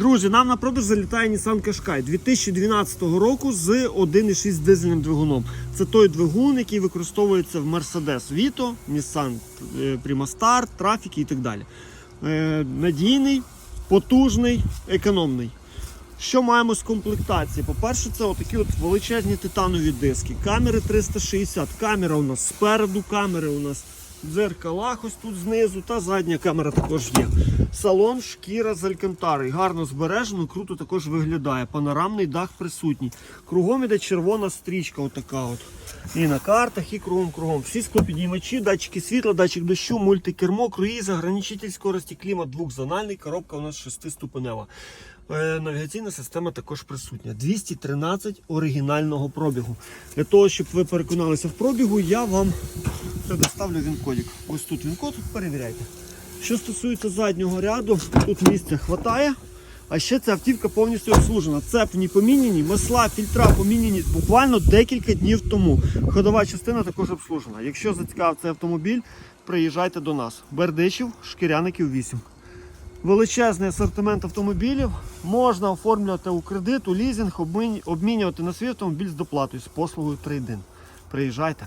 Друзі, нам на продаж залітає Nissan Qashqai 2012 року з 1,6 дизельним двигуном. Це той двигун, який використовується в Mercedes Vito, Nissan е, Prima Traffic і так далі. Е, Надійний, потужний, економний. Що маємо з комплектації? По-перше, це отакі от величезні титанові диски. Камери 360. Камера у нас спереду, камери у нас дзеркалах ось тут знизу, та задня камера також є. Салон шкіра з алькантари. Гарно збережено, круто також виглядає. Панорамний дах присутній. Кругом іде червона стрічка, отака от. І на картах, і кругом кругом. Всі склопідіймачі, датчики світла, датчик дощу, мультикермо, круїз, ограничитель скорості, клімат двохзональний, коробка у нас шестиступенева. Е, Навігаційна система також присутня. 213 оригінального пробігу. Для того, щоб ви переконалися в пробігу, я вам предоставлю він-кодик. Ось тут він-код, перевіряйте. Що стосується заднього ряду, тут місця хватає. А ще ця автівка повністю обслужена. Цепні поміняні, масла, фільтра поміняні буквально декілька днів тому. Ходова частина також обслужена. Якщо зацікавив цей автомобіль, приїжджайте до нас. Бердичів, Шкіряників 8. Величезний асортимент автомобілів можна оформлювати у кредит, у лізинг, обмінювати на свій автомобіль з доплатою з послугою трейдин. Приїжджайте.